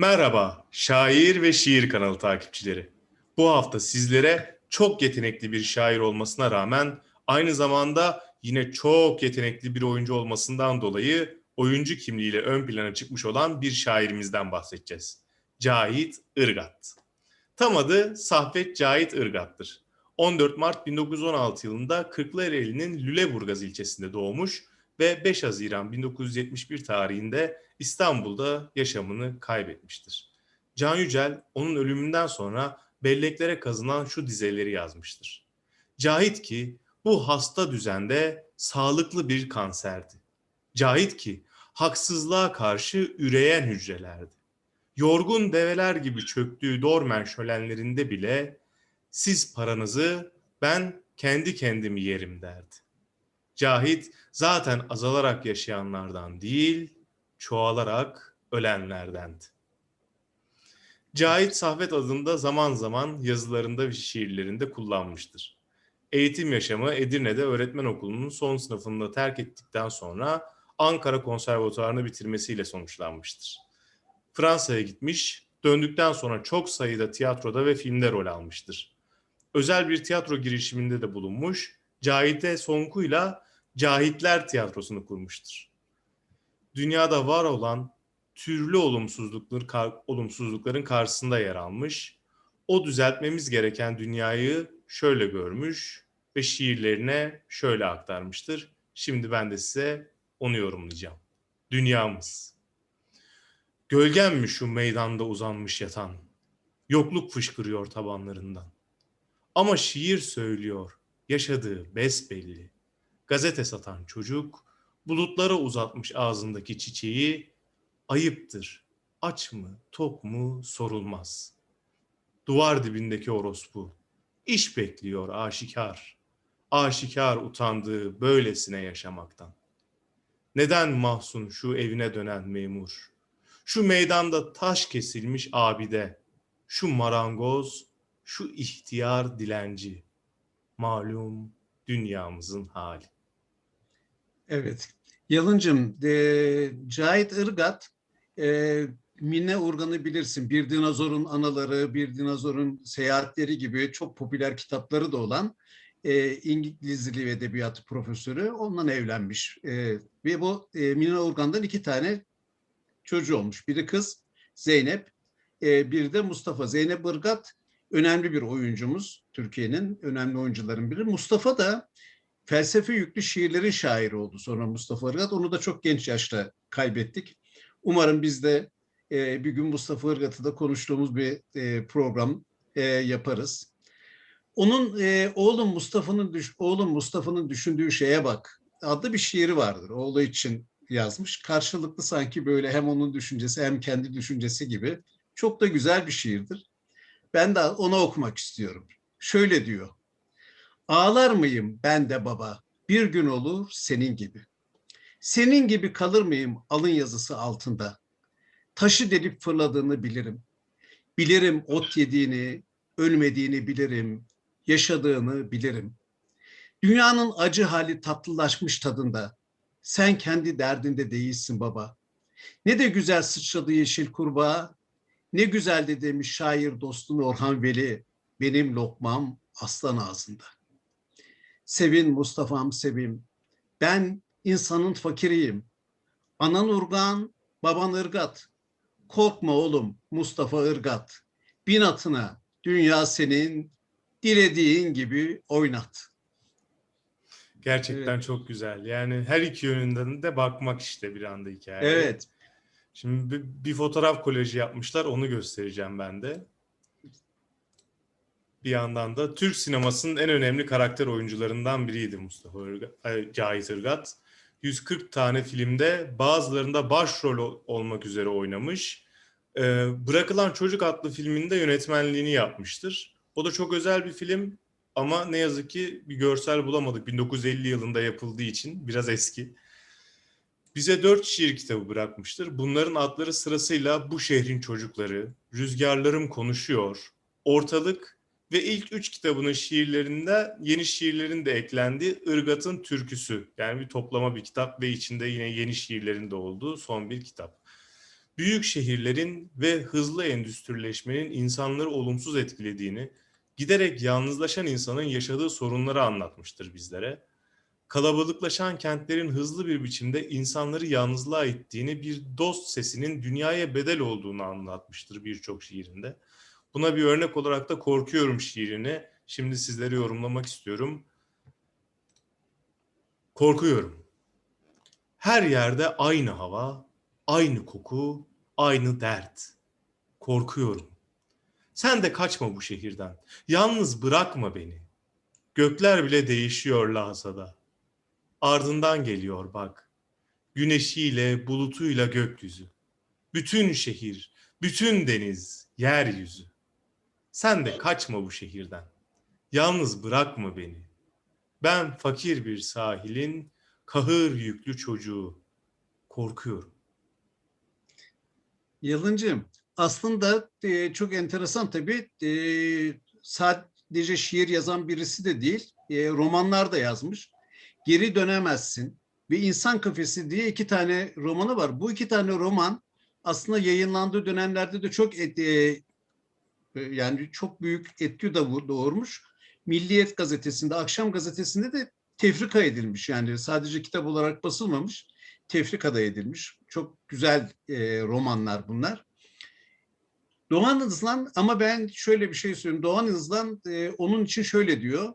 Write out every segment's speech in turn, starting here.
Merhaba, şair ve şiir kanalı takipçileri. Bu hafta sizlere çok yetenekli bir şair olmasına rağmen aynı zamanda yine çok yetenekli bir oyuncu olmasından dolayı oyuncu kimliğiyle ön plana çıkmış olan bir şairimizden bahsedeceğiz. Cahit Irgat. Tam adı Saffet Cahit Irgat'tır. 14 Mart 1916 yılında Kırklareli'nin Lüleburgaz ilçesinde doğmuş ve 5 Haziran 1971 tarihinde İstanbul'da yaşamını kaybetmiştir. Can Yücel onun ölümünden sonra belleklere kazınan şu dizeleri yazmıştır. Cahit ki bu hasta düzende sağlıklı bir kanserdi. Cahit ki haksızlığa karşı üreyen hücrelerdi. Yorgun develer gibi çöktüğü dormen şölenlerinde bile siz paranızı ben kendi kendimi yerim derdi. Cahit zaten azalarak yaşayanlardan değil, çoğalarak ölenlerdendi. Cahit Sahvet adında zaman zaman yazılarında ve şiirlerinde kullanmıştır. Eğitim yaşamı Edirne'de öğretmen okulunun son sınıfında terk ettikten sonra Ankara Konservatuvarını bitirmesiyle sonuçlanmıştır. Fransa'ya gitmiş, döndükten sonra çok sayıda tiyatroda ve filmde rol almıştır. Özel bir tiyatro girişiminde de bulunmuş, Cahit'e Sonku'yla Cahitler Tiyatrosu'nu kurmuştur. Dünyada var olan türlü olumsuzlukların, kar, olumsuzlukların karşısında yer almış, o düzeltmemiz gereken dünyayı şöyle görmüş ve şiirlerine şöyle aktarmıştır. Şimdi ben de size onu yorumlayacağım. Dünyamız. Gölgen mi şu meydanda uzanmış yatan? Yokluk fışkırıyor tabanlarından. Ama şiir söylüyor, yaşadığı besbelli. Gazete satan çocuk, bulutlara uzatmış ağzındaki çiçeği, ayıptır, aç mı, tok mu sorulmaz. Duvar dibindeki orospu, iş bekliyor aşikar, aşikar utandığı böylesine yaşamaktan. Neden mahzun şu evine dönen memur? Şu meydanda taş kesilmiş abide, şu marangoz, şu ihtiyar dilenci. Malum dünyamızın hali. Evet. Yalıncım, e, Cahit Irgat, e, Mine Urgan'ı bilirsin. Bir dinozorun anıları, bir dinozorun seyahatleri gibi çok popüler kitapları da olan e, İngiliz Dili ve Edebiyatı profesörü. Ondan evlenmiş. E, ve bu e, Mine Urgan'dan iki tane çocuğu olmuş. Biri kız Zeynep, e, bir de Mustafa. Zeynep Irgat önemli bir oyuncumuz. Türkiye'nin önemli oyuncuların biri. Mustafa da felsefe yüklü şiirlerin şairi oldu sonra Mustafa Irgat. Onu da çok genç yaşta kaybettik. Umarım biz de e, bir gün Mustafa Irgat'ı da konuştuğumuz bir e, program e, yaparız. Onun e, oğlum Mustafa'nın düş, oğlum Mustafa'nın düşündüğü şeye bak adlı bir şiiri vardır. Oğlu için yazmış. Karşılıklı sanki böyle hem onun düşüncesi hem kendi düşüncesi gibi. Çok da güzel bir şiirdir. Ben de onu okumak istiyorum. Şöyle diyor. Ağlar mıyım ben de baba? Bir gün olur senin gibi. Senin gibi kalır mıyım alın yazısı altında? Taşı delip fırladığını bilirim. Bilirim ot yediğini, ölmediğini bilirim. Yaşadığını bilirim. Dünyanın acı hali tatlılaşmış tadında. Sen kendi derdinde değilsin baba. Ne de güzel sıçradı yeşil kurbağa. Ne güzel de demiş şair dostun Orhan Veli. Benim lokmam aslan ağzında. Sevin Mustafa'm sevim. Ben insanın fakiriyim. Anan urgan, baban ırgat. Korkma oğlum Mustafa ırgat. Bin atına, dünya senin, dilediğin gibi oynat. Gerçekten Evet. çok güzel. Yani her iki yönünden de bakmak işte bir anda hikaye. Evet, Şimdi bir, bir fotoğraf kolajı yapmışlar. Onu göstereceğim ben de. Bir yandan da Türk sinemasının en önemli karakter oyuncularından biriydi Mustafa Irgat, Cahit Irgat. 140 tane filmde bazılarında başrol ol- olmak üzere oynamış. Ee, Bırakılan Çocuk adlı filminde yönetmenliğini yapmıştır. O da çok özel bir film ama ne yazık ki bir görsel bulamadık. 1950 yılında yapıldığı için biraz eski. Bize dört şiir kitabı bırakmıştır. Bunların adları sırasıyla Bu Şehrin Çocukları, Rüzgarlarım Konuşuyor, Ortalık ve ilk üç kitabının şiirlerinde yeni şiirlerin de eklendiği Irgat'ın Türküsü. Yani bir toplama bir kitap ve içinde yine yeni şiirlerin de olduğu son bir kitap. büyük şehirlerin ve hızlı endüstrileşmenin insanları olumsuz etkilediğini, giderek yalnızlaşan insanın yaşadığı sorunları anlatmıştır bizlere. Kalabalıklaşan kentlerin hızlı bir biçimde insanları yalnızlığa ittiğini, bir dost sesinin dünyaya bedel olduğunu anlatmıştır birçok şiirinde. Buna bir örnek olarak da Korkuyorum şiirini şimdi sizlere yorumlamak istiyorum. Korkuyorum. Her yerde aynı hava, aynı koku, aynı dert. Korkuyorum. Sen de kaçma bu şehirden. Yalnız bırakma beni. Gökler bile değişiyor Lahasa'da. Ardından geliyor bak. Güneşiyle, bulutuyla gökyüzü. Bütün şehir, bütün deniz, yeryüzü. Sen de kaçma bu şehirden. Yalnız bırakma beni. Ben fakir bir sahilin kahır yüklü çocuğu. Korkuyorum. Yılıncım aslında e, çok enteresan tabii. E, sadece şiir yazan birisi de değil, e, romanlar da yazmış. Geri dönemezsin ve İnsan Kafesi diye iki tane romanı var. Bu iki tane roman aslında yayınlandığı dönemlerde de çok e, yani çok büyük etki de doğurmuş. Milliyet gazetesinde, Akşam gazetesinde de tefrika edilmiş. Yani sadece kitap olarak basılmamış, tefrika da edilmiş. Çok güzel e, romanlar bunlar. Doğan Hızlan ama ben şöyle bir şey söyleyeyim. Doğan Hızlan e, onun için şöyle diyor.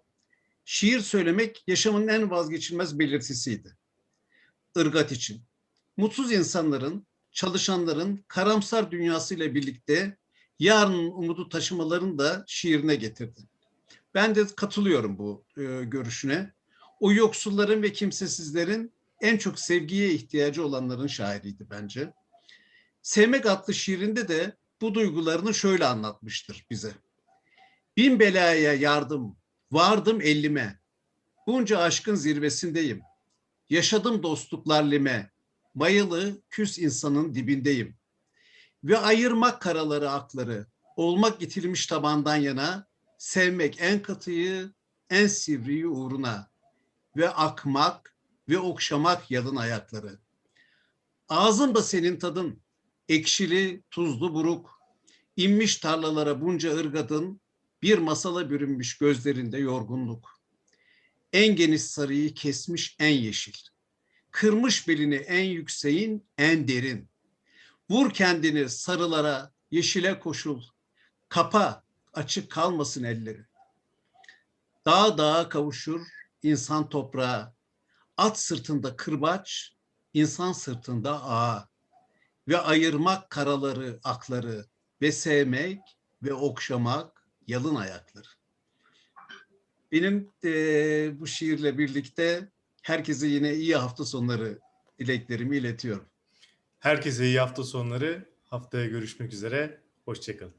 Şiir söylemek yaşamın en vazgeçilmez belirtisiydi. Irgat için. Mutsuz insanların, çalışanların karamsar dünyasıyla birlikte yarının umudu taşımalarını da şiirine getirdi. Ben de katılıyorum bu e, görüşüne. O yoksulların ve kimsesizlerin en çok sevgiye ihtiyacı olanların şairiydi bence. Sevmek adlı şiirinde de bu duygularını şöyle anlatmıştır bize. Bin belaya yardım, vardım ellime. Bunca aşkın zirvesindeyim. Yaşadım dostluklar lime. Mayalı küs insanın dibindeyim. Ve ayırmak karaları akları, olmak itilmiş tabandan yana, sevmek en katıyı, en sivriyi uğruna ve akmak ve okşamak yalın ayakları. Ağzın da senin tadın, ekşili, tuzlu buruk, inmiş tarlalara bunca ırgadın, bir masala bürünmüş gözlerinde yorgunluk. En geniş sarıyı kesmiş en yeşil, kırmış belini en yükseğin en derin. Vur kendini sarılara, yeşile koşul, kapa, açık kalmasın elleri. Dağ dağa kavuşur, insan toprağa, at sırtında kırbaç, insan sırtında ağa ve ayırmak karaları, akları ve sevmek ve okşamak yalın ayakları. Benim e, bu şiirle birlikte herkese yine iyi hafta sonları dileklerimi iletiyorum. Herkese iyi hafta sonları. Haftaya görüşmek üzere. Hoşçakalın.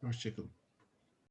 Hoşçakalın.